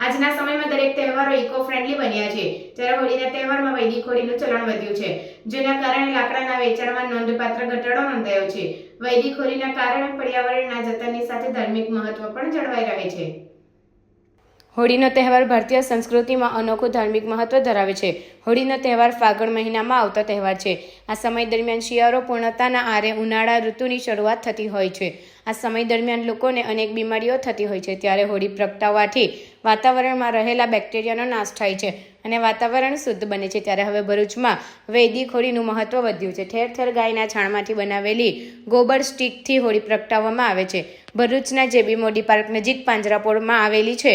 આજના સમયમાં દરેક તહેવારો ઇકો ફ્રેન્ડલી બન્યા છે. જ્યારે હોળીના તહેવારમાં વૈદિક હોળીનું ચલણ વધ્યું છે. જેના કારણે લાકડાના વેચાણમાં નોંધપાત્ર ઘટાડો નોંધાયો છે. વૈદિક હોળીના કારણે પર્યાવરણના જતનની સાથે ધાર્મિક મહત્વ પણ જળવાઈ રહે છે. હોળીનો તહેવાર ભારતીય સંસ્કૃતિમાં અનોખું ધાર્મિક મહત્વ ધરાવે છે. હોળીનો તહેવાર ફાગણ મહિનામાં આવતો તહેવાર છે. આ સમય દરમિયાન શિયાળો પૂર્ણતાના આરે ઉનાળા ઋતુની શરૂઆત થતી હોય છે. આ સમય દરમિયાન લોકોને અનેક બીમારીઓ થતી હોય છે. ત્યારે હોળી પ્રગટાવવાથી વાતાવરણમાં રહેલા બેક્ટેરિયાનો નાશ થાય છે અને વાતાવરણ શુદ્ધ બને છે. ત્યારે હવે ભરૂચમાં વૈદિક હોળીનું મહત્વ વધ્યું છે. ઠેર ઠેર ગાયના છાણમાંથી બનાવેલી ગોબર સ્ટીકથી હોળી પ્રગટાવવામાં આવે છે. ભરૂચના જેબી મોડી પાર્ક નજીક પાંજરાપોળમાં આવેલી છે.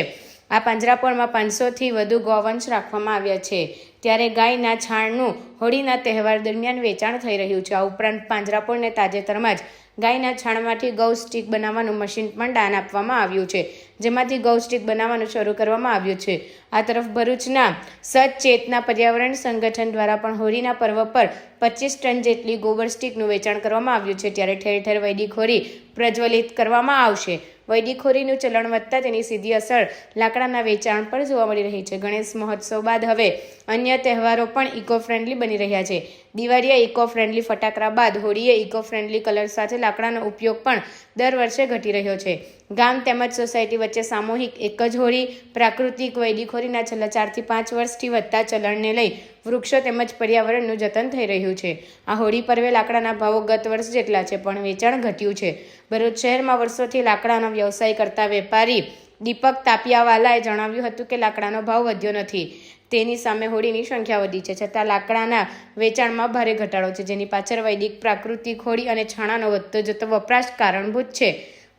આ પાંજરાપોળમાં પાંચસોથી વધુ ગૌવંશ રાખવામાં આવ્યા છે. ત્યારે ગાયના છાણનું હોળીના તહેવાર દરમિયાન વેચાણ થઈ રહ્યું છે. આ ઉપરાંત પાંજરાપોળને તાજેતરમાં જ ગાયના છાણમાંથી ગૌ સ્ટીક બનાવવાનું મશીન પણ દાન આપવામાં આવ્યું છે. જેમાંથી ગૌ સ્ટીક બનાવવાનું શરૂ કરવામાં આવ્યું છે. આ તરફ ભરૂચના સચેતના પર્યાવરણ સંગઠન દ્વારા પણ હોળીના પર્વ પર પચીસ ટન જેટલી ગોબર સ્ટીકનું વેચાણ કરવામાં આવ્યું છે. ત્યારે ઠેર ઠેર વૈદિક હોળી પ્રજ્વલિત કરવામાં આવશે. વૈદિક હોળીનું ચલણ વધતા તેની સીધી અસર લાકડાના વેચાણ પર જોવા મળી રહી છે. ગણેશ મહોત્સવ બાદ હવે અન્ય તહેવારો પણ ઇકો ફ્રેન્ડલી બની રહ્યા છે. દિવાળીએ ઇકો ફ્રેન્ડલી ફટાકડા બાદ હોળીએ ઇકો ફ્રેન્ડલી કલર સાથે લાકડાનો ઉપયોગ પણ દર વર્ષે ઘટી રહ્યો છે. ગામ તેમજ સોસાયટી વચ્ચે સામૂહિક એક જ હોળી, પ્રાકૃતિક વૈદિખોરીના છેલ્લા ચારથી પાંચ વર્ષથી વધતા ચલણને લઈ વૃક્ષો તેમજ પર્યાવરણનું જતન થઈ રહ્યું છે. આ હોળી પર્વે લાકડાના ભાવો ગત વર્ષ જેટલા છે, પણ વેચાણ ઘટ્યું છે. ભરૂચ શહેરમાં વર્ષોથી લાકડાનો વ્યવસાય કરતા વેપારી દીપક તાપિયાવાલાએ જણાવ્યું હતું કે લાકડાનો ભાવ વધ્યો નથી. તેની સામે હોળીની સંખ્યા વધી છે, છતાં લાકડાના વેચાણમાં ભારે ઘટાડો છે. જેની પાછળ વૈદિક પ્રાકૃતિક હોળી અને છાણાનો વધતો જતો વપરાશ કારણભૂત છે.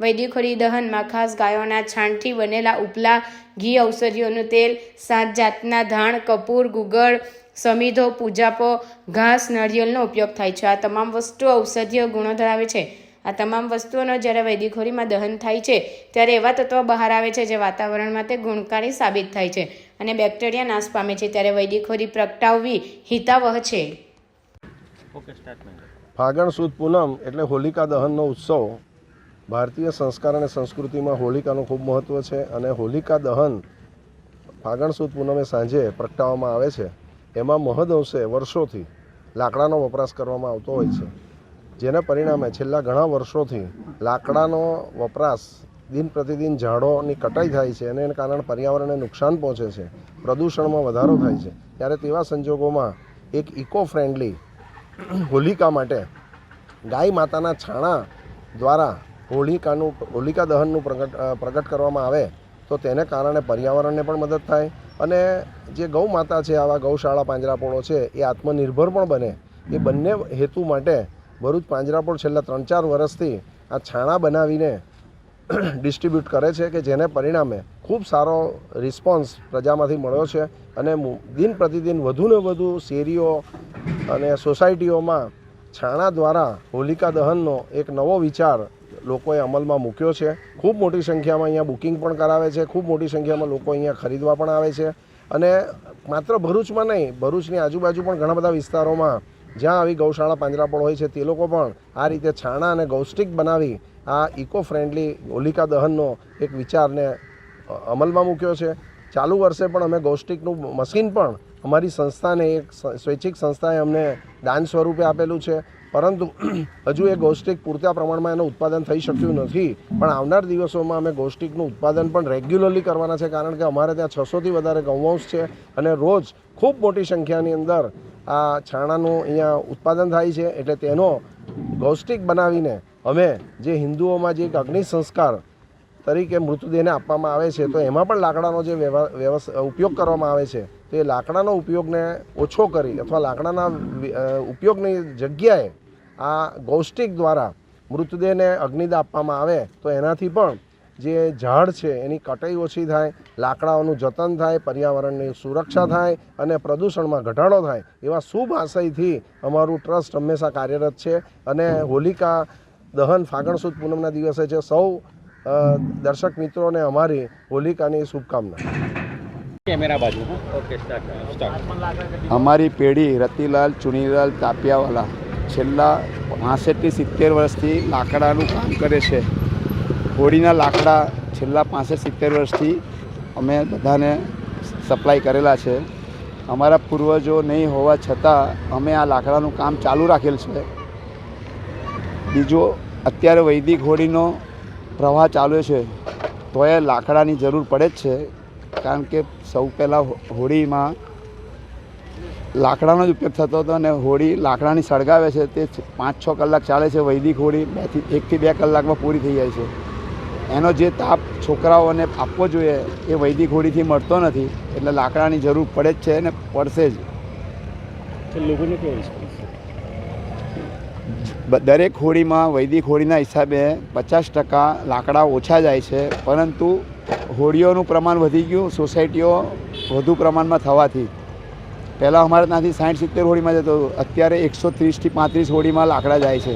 વૈદિક હોળી દહનમાં ખાસ ગાયોના છાણથી બનેલા ઉપલા ઘી, ઔષધિઓનું તેલ, સાત જાતના ધાણ, કપૂર, ગુગળ સમિધો પૂજાપો ઘાસ નળિયેલનો ઉપયોગ થાય છે. આ તમામ વસ્તુઓ ઔષધીય ગુણો ધરાવે છે. આ તમામ વસ્તુઓનો જ્યારે વૈદિકખોરીમાં દહન થાય છે ત્યારે એવા તત્વો બહાર આવે છે જે વાતાવરણ માટે ગુણકારી સાબિત થાય છે અને બેક્ટેરિયા નાશ પામે છે. ત્યારે વૈદિક પ્રગટાવવી હિતાવહ છે. ઓકે સ્ટાર્ટ ફાગણ સુદ પૂનમ એટલે હોલિકા દહનનો ઉત્સવ. ભારતીય સંસ્કાર અને સંસ્કૃતિમાં હોલિકાનું ખૂબ મહત્ત્વ છે અને હોલિકા દહન ફાગણ સુદ પૂનમે સાંજે પ્રગટાવવામાં આવે છે. એમાં મહદઅંશે વર્ષોથી લાકડાનો વપરાશ કરવામાં આવતો હોય છે. જેને પરિણામે છેલ્લા ઘણા વર્ષોથી લાકડાનો વપરાશ દિન પ્રતિદિન ઝાડોની કટાઈ થાય છે અને એને કારણે પર્યાવરણને નુકસાન પહોંચે છે, પ્રદૂષણમાં વધારો થાય છે. ત્યારે તેવા સંજોગોમાં એક ઇકો ફ્રેન્ડલી હોલિકા માટે ગાય માતાના છાણા દ્વારા હોલિકાનું, હોલિકા દહનનું પ્રગટ પ્રગટ કરવામાં આવે તો તેને કારણે પર્યાવરણને પણ મદદ થાય અને જે ગૌ માતા છે, આવા ગૌશાળા પાંજરાપોળો છે, એ આત્મનિર્ભર પણ બને. એ બંને હેતુ માટે ભરૂચ પાંજરાપોળ છેલ્લા ત્રણ ચાર વર્ષથી આ છાણા બનાવીને ડિસ્ટ્રીબ્યુટ કરે છે કે જેને પરિણામે ખૂબ સારો રિસ્પોન્સ પ્રજામાંથી મળ્યો છે અને દિન પ્રતિદિન વધુને વધુ શેરીઓ અને સોસાયટીઓમાં છાણા દ્વારા હોલિકા દહનનો એક નવો વિચાર લોકોએ અમલમાં મૂક્યો છે. ખૂબ મોટી સંખ્યામાં અહીંયા બુકિંગ પણ કરાવે છે. ખૂબ મોટી સંખ્યામાં લોકો અહીંયા ખરીદવા પણ આવે છે. અને માત્ર ભરૂચમાં નહીં, ભરૂચની આજુબાજુ પણ ઘણા બધા વિસ્તારોમાં જ્યાં આવી ગૌશાળા પાંજરાપોળ હોય છે, તે લોકો પણ આ રીતે છાણા અને ગૌષ્ટિક બનાવી આ ઇકો ફ્રેન્ડલી હોલિકા દહનનો એક વિચારને અમલમાં મૂક્યો છે. ચાલુ વર્ષે પણ અમે ગૌષ્ટિકનું મશીન પણ અમારી સંસ્થાને એક સ્વૈચ્છિક સંસ્થાએ અમને દાન સ્વરૂપે આપેલું છે. પરંતુ હજુ એ ગૌષ્ટિક પૂરતા પ્રમાણમાં એનું ઉત્પાદન થઈ શક્યું નથી. પણ આવનાર દિવસોમાં અમે ગૌષ્ટિકનું ઉત્પાદન પણ રેગ્યુલરલી કરવાના છે, કારણ કે અમારે ત્યાં છસોથી વધારે ગૌવંશ છે અને રોજ ખૂબ મોટી સંખ્યાની અંદર આ છાણાનું અહીંયા ઉત્પાદન થાય છે. એટલે તેનો ગૌષ્ટિક બનાવીને અમે જે હિન્દુઓમાં જે એક અગ્નિ સંસ્કાર તરીકે મૃતદેહને આપવામાં આવે છે, તો એમાં પણ લાકડાનો જે ઉપયોગ કરવામાં આવે છે, તો એ લાકડાનો ઉપયોગને ઓછો કરી અથવા લાકડાના ઉપયોગની જગ્યાએ આ ગૌષ્ટિક દ્વારા મૃતદેહને અગ્નિદા આપવામાં આવે તો એનાથી પણ જે ઝાડ છે એની કટાઈ ઓછી થાય લાકડાઓનું જતન થાય પર્યાવરણની સુરક્ષા થાય અને પ્રદૂષણમાં ઘટાડો થાય એવા શુભ આશયથી અમારું ટ્રસ્ટ હંમેશા કાર્યરત છે અને હોલિકા દહન ફાગણ સુદ પૂનમના દિવસે છે. સૌ દર્શક મિત્રોને અમારી હોલિકાની શુભકામના. કેમેરા બાજુ ઓકે સ્ટાર્ટ સ્ટાર્ટ અમારી પેઢી રતિલાલ ચુનીલાલ તાપિયાવાલા છેલ્લા પાંસઠથી સિત્તેર વર્ષથી લાકડાનું કામ કરે છે. હોળીના લાકડા છેલ્લા પાંસઠ સિત્તેર વર્ષથી અમે બધાને સપ્લાય કરેલા છે. અમારા પૂર્વજો નહીં હોવા છતાં અમે આ લાકડાનું કામ ચાલુ રાખેલ છે. બીજો અત્યારે વૈદિક હોળીનો પ્રવાહ ચાલુ છે, તો એ લાકડાની જરૂર પડે જ છે, કારણ કે સૌ પહેલાં હોળીમાં લાકડાનો જ ઉપયોગ થતો હતો અને હોળી લાકડાની સળગાવે છે તે પાંચ છ કલાક ચાલે છે વૈદિક હોળી બેથી એકથી બે કલાકમાં પૂરી થઈ જાય છે. એનો જે તાપ છોકરાઓને આપવો જોઈએ એ વૈદિક હોળીથી મળતો નથી એટલે લાકડાની જરૂર પડે જ છે અને પડશે જ. લોકોને કેવો રિસ્પોન્સ દરેક હોળીમાં વૈદિક હોળીના હિસાબે પચાસ ટકા લાકડા ઓછા જાય છે પરંતુ હોળીઓનું પ્રમાણ વધી ગયું સોસાયટીઓ વધુ પ્રમાણમાં થવાથી. પહેલાં અમારે ત્યાંથી સાઠ સિત્તેર હોળીમાં જતો, અત્યારે એકસો ત્રીસથી પાંત્રીસ હોળીમાં લાકડા જાય છે.